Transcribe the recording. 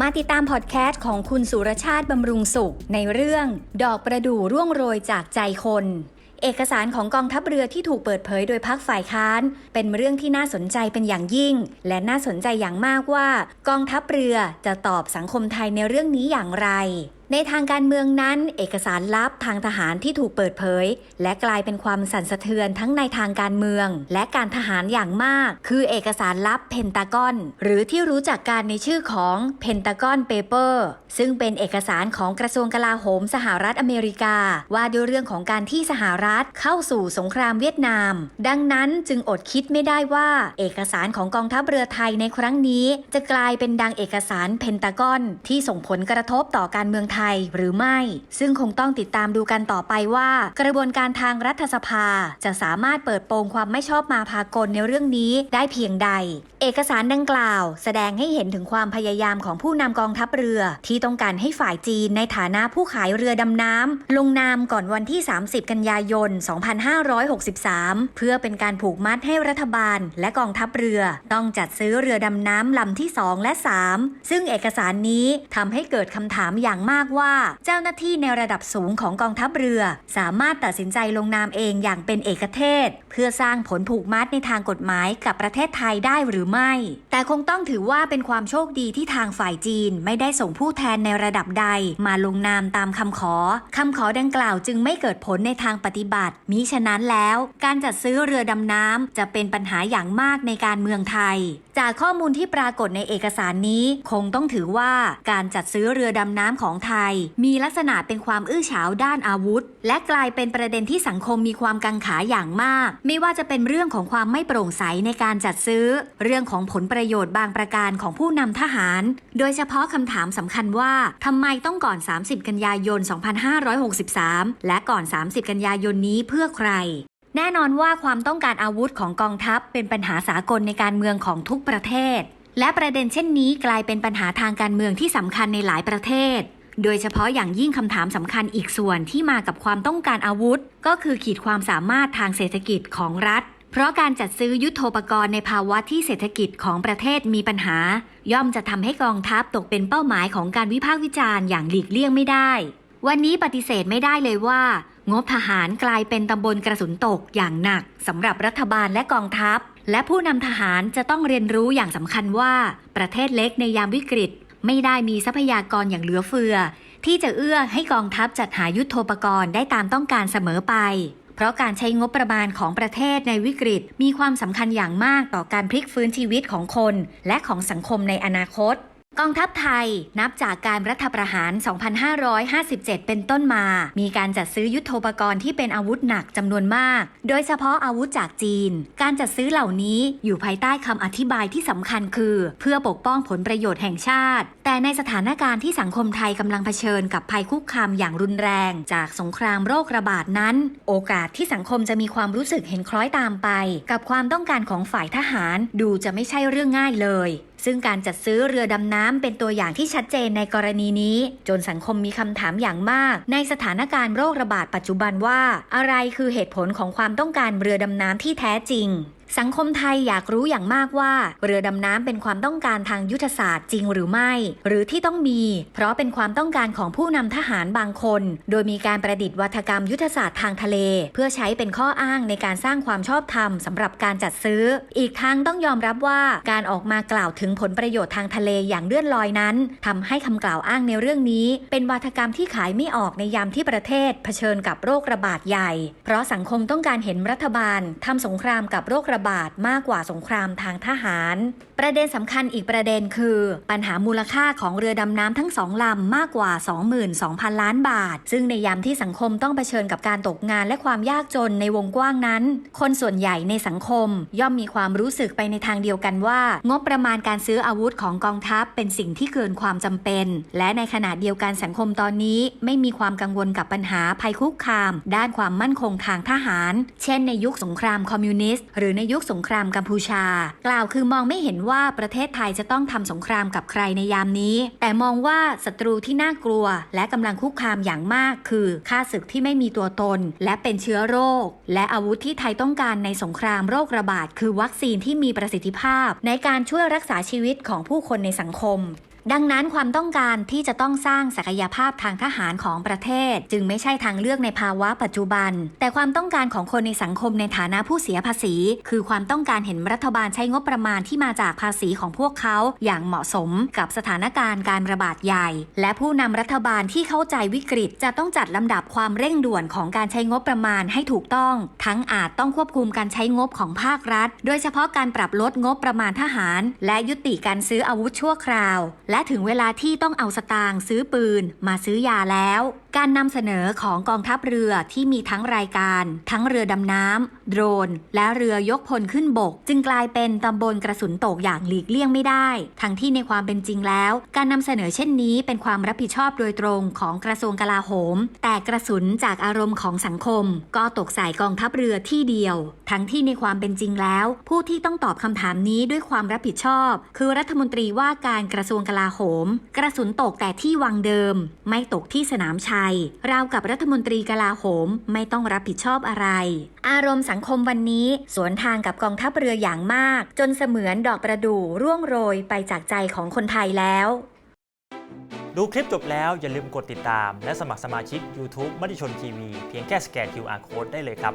มาติดตามพอดแคสต์ของคุณสุรชาติบำรุงสุข ในเรื่อง ดอกประดู่ร่วงโรยจากใจคน เอกสารของกองทัพเรือที่ถูกเปิดเผยโดยพักฝ่ายค้าน เป็นเรื่องที่น่าสนใจเป็นอย่างยิ่ง และน่าสนใจอย่างมากว่า กองทัพเรือจะตอบสังคมไทยในเรื่องนี้อย่างไร ในทางการเมืองนั้น เอกสารลับทางทหารที่ถูกเปิดเผย และกลายเป็นความสั่นสะเทือนทั้งในทางการเมือง และการทหารอย่างมาก คือเอกสารลับเพนตากอน หรือที่รู้จักการในชื่อของเพนตากอนเปเปอร์ซึ่งเป็นเอกสารของกระทรวงกลาโหมสหรัฐอเมริกา ว่าด้วยเรื่องของการที่สหรัฐเข้าสู่สงครามเวียดนาม ดังนั้นจึงอดคิดไม่ได้ว่า เอกสารของกองทัพเรือไทยในครั้งนี้ จะกลายเป็นดังเอกสารเพนตากอนที่ส่งผลกระทบต่อการเมืองไทยหรือไม่ ซึ่งคงต้องติดตามดูกันต่อไปว่า กระบวนการทางรัฐสภา จะสามารถเปิดโปงความไม่ชอบมาพากลในเรื่องนี้ได้เพียงใด เอกสารดังกล่าว แสดงให้เห็นถึงความพยายามของผู้นำกองทัพเรือ ที่ต้องการให้ฝ่ายจีนในฐานะผู้ขายเรือดำน้ำลงนามก่อนวันที่ 30 กันยายน 2563 เพื่อเป็นการผูกมัดให้รัฐบาล และกองทัพเรือ ต้องจัดซื้อเรือดำน้ำลำที่ 2 และ 3 ซึ่งเอกสารนี้ทำให้เกิดคำถามอย่างมากว่า เจ้าหน้าที่ในระดับสูงของกองทัพเรือ สามารถตัดสินใจลงนามเองอย่างเป็นเอกเทศ เพื่อสร้างผลผูกมัดในทางกฎหมายกับประเทศไทยได้หรือไม่ แต่คงต้องถือว่าเป็นความโชคดีที่ทางฝ่ายจีนไม่ได้ส่งผู้แทนในระดับใด มาลงนามตามคำขอคำขอดังกล่าวจึงไม่เกิดผลในทางปฏิบัติ มิฉะนั้นแล้ว การจัดซื้อเรือดำน้ำจะเป็นปัญหาอย่างมากในการเมืองไทย จากข้อมูลที่ปรากฏในเอกสารนี้ คงต้องถือว่าการจัดซื้อเรือดำน้ำของไทย มีลักษณะเป็นความอื้อฉาวด้านอาวุธ และกลายเป็นประเด็นที่สังคมมีความกังขาอย่างมาก ไม่ว่าจะเป็นเรื่องของความไม่โปร่งใสในการจัดซื้อ เรื่องของผลประโยชน์บางประการของผู้นำทหาร โดยเฉพาะคำถามสำคัญว่าทำไมต้องก่อน 30 กันยายน 2563 และก่อน 30 กันยายนนี้เพื่อใครแน่นอนว่าความต้องการอาวุธของกองทัพเป็นปัญหาสากลในการเมืองของทุกประเทศ และประเด็นเช่นนี้กลายเป็นปัญหาทางการเมืองที่สำคัญในหลายประเทศ โดยเฉพาะอย่างยิ่งคำถามสำคัญอีกส่วนที่มากับความต้องการอาวุธ ก็คือขีดความสามารถทางเศรษฐกิจของรัฐ เพราะการจัดซื้อยุทโธปกรณ์ในภาวะที่เศรษฐกิจของประเทศมีปัญหา ย่อมจะทำให้กองทัพตกเป็นเป้าหมายของการวิพากษ์วิจารณ์อย่างหลีกเลี่ยงไม่ได้ วันนี้ปฏิเสธไม่ได้เลยว่า งบทหารกลายเป็นตำบลกระสุนตกอย่างหนักสำหรับรัฐบาลและกองทัพและผู้นำทหารจะต้องเรียนรู้อย่างสำคัญว่า ประเทศเล็กในยามวิกฤต ไม่ได้มีทรัพยากรอย่างเหลือเฟือ ที่จะเอื้อให้กองทัพจัดหายุทโธปกรณ์ได้ตามต้องการเสมอไป เพราะการใช้งบประมาณของประเทศในวิกฤต มีความสำคัญอย่างมากต่อการพลิกฟื้นชีวิตของคน และของสังคมในอนาคต กองทัพไทยนับจากการรัฐประหาร 2557 เป็นต้นมา มีการจัดซื้อยุทโธปกรณ์ที่เป็นอาวุธหนักจำนวนมาก โดยเฉพาะอาวุธจากจีน การจัดซื้อเหล่านี้อยู่ภายใต้คำอธิบายที่สำคัญคือ เพื่อปกป้องผลประโยชน์แห่งชาติ แต่ในสถานการณ์ที่สังคมไทยกำลังเผชิญกับภัยคุกคามอย่างรุนแรง จากสงครามโรคระบาดนั้น โอกาสที่สังคมจะมีความรู้สึกเห็นคล้อยตามไป กับความต้องการของฝ่ายทหารดูจะไม่ใช่เรื่องง่ายเลย ซึ่งการจัดซื้อเรือดำน้ำเป็นตัวอย่างที่ชัดเจนในกรณีนี้ จนสังคมมีคำถามอย่างมาก ในสถานการณ์โรคระบาดปัจจุบันว่า อะไรคือเหตุผลของความต้องการเรือดำน้ำที่แท้จริง สังคมไทยอยากรู้อย่างมากว่า เรือดำน้ำเป็นความต้องการทางยุทธศาสตร์จริงหรือไม่ หรือที่ต้องมี เพราะเป็นความต้องการของผู้นำทหารบางคน โดยมีการประดิษฐ์วัฒกรรมยุทธศาสตร์ทางทะเล เพื่อใช้เป็นข้ออ้างในการสร้างความชอบธรรมสำหรับการจัดซื้อ อีกทั้งต้องยอมรับว่าการออกมากล่าวถึงผลประโยชน์ทางทะเลอย่างเลื่อนลอยนั้นทำให้คำกล่าวอ้างในเรื่องนี้ เป็นวัฒกรรมที่ขายไม่ออกในยามที่ประเทศเผชิญกับโรคระบาดใหญ่ เพราะสังคมต้องการเห็นรัฐบาลทำสงครามกับโรคระบาดมากกว่าสงครามทางทหาร ประเด็นสำคัญอีกประเด็นคือ ปัญหามูลค่าของเรือดำน้ำทั้งสองลำมากกว่า 22,000 ล้านบาท ซึ่งในยามที่สังคมต้องเผชิญกับการตกงานและความยากจนในวงกว้างนั้น คนส่วนใหญ่ในสังคม ย่อมมีความรู้สึกไปในทางเดียวกันว่า งบประมาณการซื้ออาวุธของกองทัพเป็นสิ่งที่เกินความจำเป็น และในขณะเดียวกันสังคมตอนนี้ ไม่มีความกังวลกับปัญหาภัยคุกคาม ด้านความมั่นคงทางทหาร เช่นในยุคสงครามคอมมิวนิสต์หรือในยุคสงครามกัมพูชา กล่าวคือมองไม่เห็นว่าประเทศไทยจะต้องทำสงครามกับใครในยามนี้ แต่มองว่าศัตรูที่น่ากลัว และกำลังคุกคามอย่างมากคือค่าศึกที่ไม่มีตัวตน และเป็นเชื้อโรค และอาวุธที่ไทยต้องการในสงครามโรคระบาด คือวัคซีนที่มีประสิทธิภาพ ในการช่วยรักษาชีวิตของผู้คนในสังคม ดังนั้นความต้องการที่จะต้องสร้างศักยภาพทางทหารของประเทศ จึงไม่ใช่ทางเลือกในภาวะปัจจุบัน แต่ความต้องการของคนในสังคมในฐานะผู้เสียภาษี คือความต้องการเห็นรัฐบาลใช้งบประมาณที่มาจากภาษีของพวกเขาอย่างเหมาะสมกับสถานการณ์การระบาดใหญ่ และผู้นำรัฐบาลที่เข้าใจวิกฤต จะต้องจัดลำดับความเร่งด่วนของการใช้งบประมาณให้ถูกต้อง ทั้งอาจต้องควบคุมการใช้งบของภาครัฐ โดยเฉพาะการปรับลดงบประมาณทหาร และยุติการซื้ออาวุธชั่วคราวและถึงเวลาที่ต้องเอาสตางค์ซื้อปืนมาซื้อยาแล้ว การนำเสนอของกองทัพเรือที่มีทั้งรายการ ทั้งเรือดำน้ำโดรน และเรือยกพลขึ้นบก จึงกลายเป็นตำบลกระสุนตกอย่างหลีกเลี่ยงไม่ได้ ทั้งที่ในความเป็นจริงแล้ว การนำเสนอเช่นนี้เป็นความรับผิดชอบโดยตรงของกระทรวงกลาโหม แต่กระสุนจากอารมณ์ของสังคม ก็ตกใส่กองทัพเรือที่เดียว ทั้งที่ในความเป็นจริงแล้ว ผู้ที่ต้องตอบคำถามนี้ด้วยความรับผิดชอบ คือรัฐมนตรีว่าการกระทรวงกลาโหม กระสุนตกแต่ที่วังเดิม ไม่ตกที่สนามชัยราวกับรัฐมนตรีกลาโหมไม่ต้องรับผิดชอบอะไร อารมณ์สังคมวันนี้ สวนทางกับกองทัพเรืออย่างมาก จนเสมือนดอกประดู่ร่วงโรยไปจากใจของคนไทยแล้ว ดูคลิปจบแล้วอย่าลืมกดติดตาม และสมัครสมาชิก YouTube มติชนทีวีเพียงแค่สแกน QR Code ได้เลยครับ